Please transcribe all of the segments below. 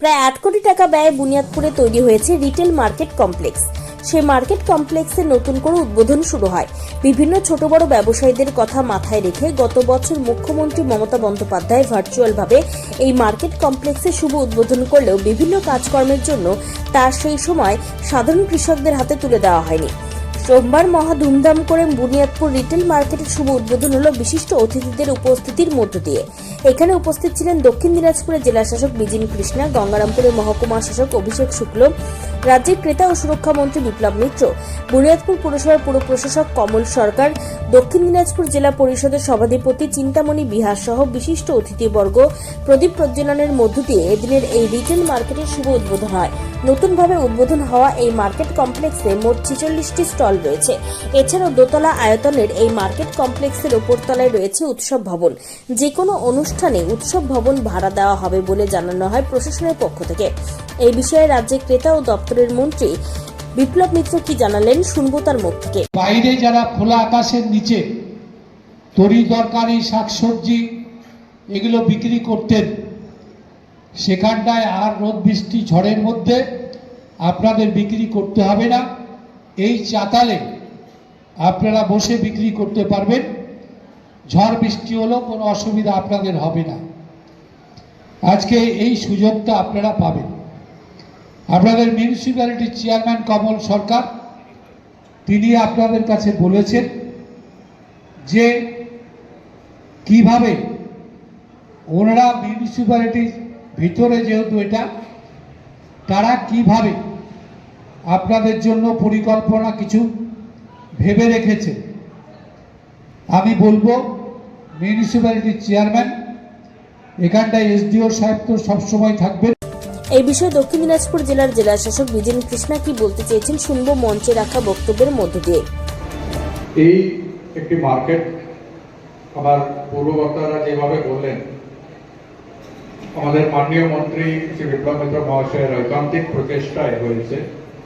প্রায় আট কোটি টাকা ব্যয়ে বুনিয়াদপুরে তৈরি হয়েছে রিটেল মার্কেট কমপ্লেক্স। সেই মার্কেট কমপ্লেক্সে নতুন করে উদ্বোধন শুরু হয়। বিভিন্ন ছোট বড় ব্যবসায়ীদের কথা মাথায় রেখে গত বছর মুখ্যমন্ত্রী মমতা বন্দ্যোপাধ্যায় ভার্চুয়ালভাবে এই মার্কেট কমপ্লেক্সে শুভ উদ্বোধন করলেও বিভিন্ন কাজকর্মের জন্য তা সেই সময় সাধারণ কৃষকদের হাতে তুলে দেওয়া হয়নি। সোমবার মহা ধুমধাম করে বুনিয়াদপুর রিটেল মার্কেটের শুভ উদ্বোধন হলো বিশিষ্ট অতিথিদের উপস্থিতির মধ্য দিয়ে। এখানে উপস্থিত ছিলেন দক্ষিণ দিনাজপুরের জেলা শাসক বিজিন কৃষ্ণা, গঙ্গারামপুরের মহকুমা শাসক অভিষেক শুক্ল, রাজ্যের ক্রেতা ও সুরক্ষা মন্ত্রী বিপ্লব মিত্র, বুনিয়াদপুর পুরসভার পুর প্রশাসক কমল সরকার, দক্ষিণ দিনাজপুর জেলা পরিষদের সভাধিপতি চিন্তামণি বিহার সহ বিশিষ্ট অতিথিবর্গ প্রদীপ প্রজ্বলনের মধ্য দিয়ে এদিনের এই রিটেল মার্কেটের শুভ উদ্বোধন হয়। নতুনভাবে উদ্বোধন হওয়া এই মার্কেট কমপ্লেক্সে মোট ছেচল্লিশটি স্টল রয়েছে। এছাড়াও দোতলা আয়তনের এই মার্কেট কমপ্লেক্সের ওপরতলায় রয়েছে উৎসব ভবন। যে কোনো অনুষ্ঠানে উৎসব ভবন ভাড়া দেওয়া হবে বলে জানানো হয় প্রশাসনের পক্ষ থেকে। এই বিষয়ে রাজ্যের ক্রেতা ও দপ্তরের মন্ত্রী বিপ্লব মিত্র কি জানালেন শুনব তার মুখ থেকে। বাইরে যারা খোলা আকাশের নিচে তরি তরকারি, শাকসবজি এগুলো বিক্রি করতেন, সেখানটায় আর রোদ বৃষ্টি ঝড়ের মধ্যে আপনাদের বিক্রি করতে হবে না। এই চাতালে আপনারা বসে বিক্রি করতে পারবেন। ঝড় বৃষ্টি হলেও কোনো অসুবিধা আপনাদের হবে না। আজকে এই সুযোগটা আপনারা পাবেন। আপনাদের মিউনিসিপ্যালিটির চেয়ারম্যান কমল সরকার, তিনি আপনাদের কাছে বলেছেন যে কীভাবে ওনারা মিউনিসিপ্যালিটির ভিতরে যেহেতু এটা, তারা কীভাবে আপনাদের জন্য পরিকল্পনা কিছু ভেবে রেখেছে। আমি বলব মিউনিসিপ্যালিটির চেয়ারম্যান এখানটায় এসডিও সাহেব তো সবসময় থাকবেন। এই বিষয়ে দক্ষিণ দিনাজপুর জেলার জেলা শাসক বিজেন কৃষ্ণা কি বলতে চেয়েছেন শুনব মঞ্চে রাখা বক্তব্যের মধ্য দিয়ে। এই একটি মার্কেট আমার পূর্ববক্তারা যেভাবে বললেন আমাদের মাননীয় মন্ত্রী শ্রী বিপ্লব মিত্র মহাশয়ের ঐকান্তিক প্রচেষ্টায় হয়েছে।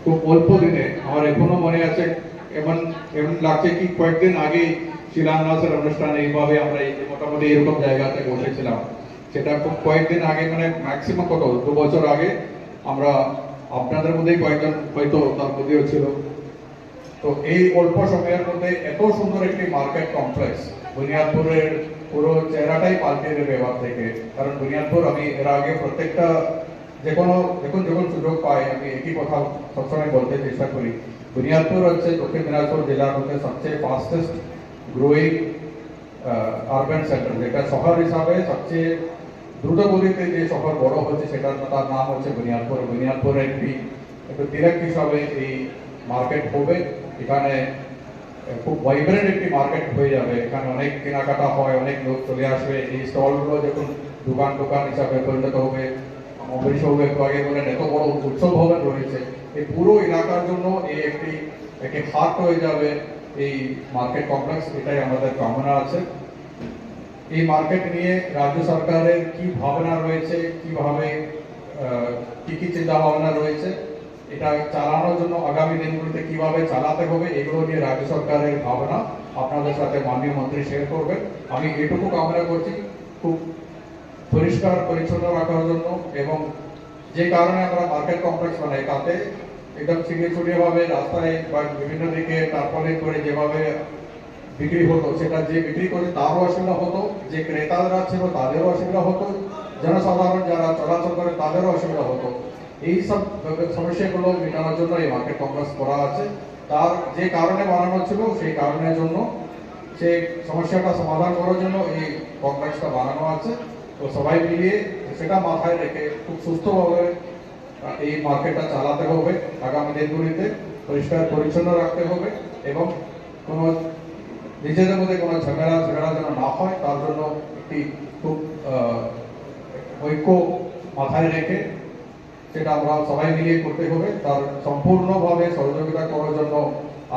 খুব অল্প দিনে। আমার এখনও মনে আছে, এমন এমন লাগছে কি কয়েকদিন আগে শিলান্যাসের অনুষ্ঠানে এইভাবে আমরা এই মোটামুটি এরকম জায়গাতে বসেছিলাম। সেটা খুব কয়েকদিন আগে মানে ম্যাক্সিমাম কত? দু বছর আগে আমরা আপনাদের মধ্যেই কয়েকজন হয়তো তার মধ্যেও ছিল। তো এই অল্প সময়ের মধ্যে এত সুন্দর একটি মার্কেট কমপ্লেক্স, বুনিয়াদপুরের পুরো চেহারাটাই পাল্টে দেবে এবার থেকে। কারণ বুনিয়াদপুর আমি এর আগে প্রত্যেকটা যে কোনো যখন যখন সুযোগ পাই আমি একই কথা সবসময় বলতে চেষ্টা করি। বুনিয়াদপুর হচ্ছে দক্ষিণ দিনাজপুর জেলার মধ্যে সবচেয়ে ফাস্টেস্ট গ্রোয়িং আরবান সেন্টার যেটা শহর হিসাবে সবচেয়ে দ্রুত গতিতে যে শহর বড় হচ্ছে সেটার তার নাম হচ্ছে বুনিয়াদপুর। বুনিয়াদপুরে একটি, একটু তিরাক হিসাবে এই মার্কেট হবে। এখানে খুব ভাইব্রেন্ট একটি মার্কেট হয়ে যাবে। এখানে অনেক কেনাকাটা হয়, অনেক লোক চলে আসবে। এই স্টলগুলো যখন দোকান দোকান হিসাবে পরিণত হবে। হবে একটু আগে বলেন, এত বড় উৎসব ভবন রয়েছে। এই পুরো এলাকার জন্য এই একটি একটি হাট হয়ে যাবে এই মার্কেট কমপ্লেক্স, এটাই আমাদের কামনা আছে। এই মার্কেট নিয়ে রাজ্য সরকারের কি ভাবনা রয়েছে, কীভাবে কি কি চিন্তা ভাবনা রয়েছে, এটা চালানোর জন্য আগামী দিনগুলিতে কীভাবে চালাতে হবে, এগুলো নিয়ে রাজ্য সরকারের ভাবনা। আপনাদের সাথে মাননীয় মন্ত্রী শেয়ার করবেন। আমি এটুকু কামনা করছি। খুব পরিষ্কার পরিচ্ছন্ন রাখার জন্য এবং যে কারণে আমরা মার্কেট কমপ্লেক্স বানাই, তাতে একদম ছিটিয়ে ভাবে রাস্তায় বা বিভিন্ন দিকে টার্পলিং করে যেভাবে বিক্রি হতো, সেটা যে বিক্রি করে তারও অসুবিধা হতো, যে ক্রেতারা ছিল তাদেরও অসুবিধা হতো, জনসাধারণ যারা চলাচল করে তাদেরও অসুবিধা হতো। এই সব সমস্যাগুলো মেটানোর জন্য এই মার্কেট কমপ্লেক্স করা আছে। তার যে কারণে বানানো ছিল, সেই কারণের জন্য, সেই সমস্যাটা সমাধান করার জন্য এই কমপ্লেক্সটা বানানো আছে। তো সবাই মিলিয়ে সেটা মাথায় রেখে খুব সুস্থভাবে এই মার্কেটটা চালাতে হবে, আগামী দিনগুলিতে পরিষ্কার পরিচ্ছন্ন রাখতে হবে এবং কোনো নিজেদের মধ্যে কোনো ঝগড়া ঝগড়া যেন না হয়, তার জন্য একটি খুব ঐক্য মাথায় রেখে সেটা আমরা সবাই মিলিয়ে করতে হবে। তার সম্পূর্ণভাবে সহযোগিতা করার জন্য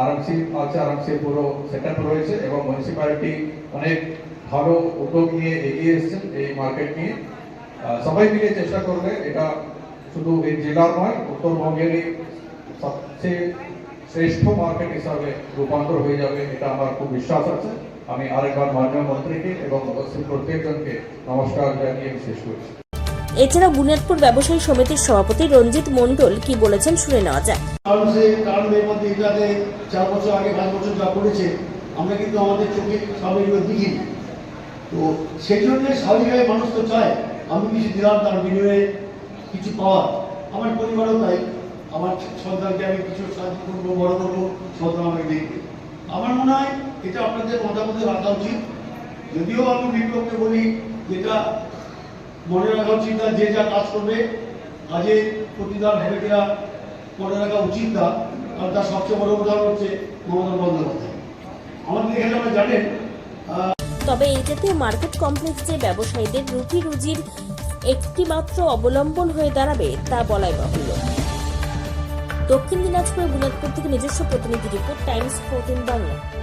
আরএমসি আছে আরএমসি পুরো সেটআপ রয়েছে এবং মিউনিসিপ্যালিটি অনেক ভালো উদ্যোগ নিয়ে এগিয়ে এসেছেন এই মার্কেট নিয়ে। সবাই মিলে চেষ্টা করবে এটা শুধু এই জেলার নয় উত্তরবঙ্গেরই সবচেয়ে শ্রেষ্ঠ মার্কেট হিসাবে রূপান্তর হয়ে যাবে এটা আমার খুব বিশ্বাস আছে। আমি আরেকবার মাননীয় মন্ত্রীকে এবং উপস্থিত প্রত্যেকজনকে নমস্কার জানিয়ে আমি শেষ করছি। এছাড়া বুনিয়াদপুর ব্যবসায়ী সমিতির সভাপতি রঞ্জিত মণ্ডল কি বলেছেন শুনে নেওয়া যায় মানুষের কারণের মধ্যে এটাতে চার বছর আগে পাঁচ বছর যা করেছে আমরা কিন্তু আমাদের চোখে এগুলো দেখিনি। তো সেই জন্য স্বাভাবিকভাবে মানুষ তো চায়, আমি কিছু দিলাম, তার বিনিময়ে কিছু পাওয়ার আমার পরিবারও তাই। আমার সন্তানকে আমি কিছু সাহায্য করব, বড় করব, সন্তান আমাকে দেখবে। আমার মনে হয় এটা আপনাদের মতামতে রাখা উচিত। যদিও আমি বিপ্লবকে বলি, যেটা মনে রাখা উচিত না, যে যা কাজ করবে, কাজে প্রতিদান হবে কিনা মনে রাখা উচিত না। কারণ তার সবচেয়ে বড় উদাহরণ হচ্ছে মমতা বন্দ্যোপাধ্যায়। আমাদের এখানে আমরা জানেন তবে এই জাতীয় মার্কেট কমপ্লেক্স যে ব্যবসায়ীদের রুটি রুজির একটিমাত্র অবলম্বন হয়ে দাঁড়াবে, তা বলাই বাহুল্য। দক্ষিণ দিনাজপুর বুনিয়াদপুর থেকে নিজস্ব প্রতিনিধি রিপোর্ট, টাইমস ফোরটিন বাংলা।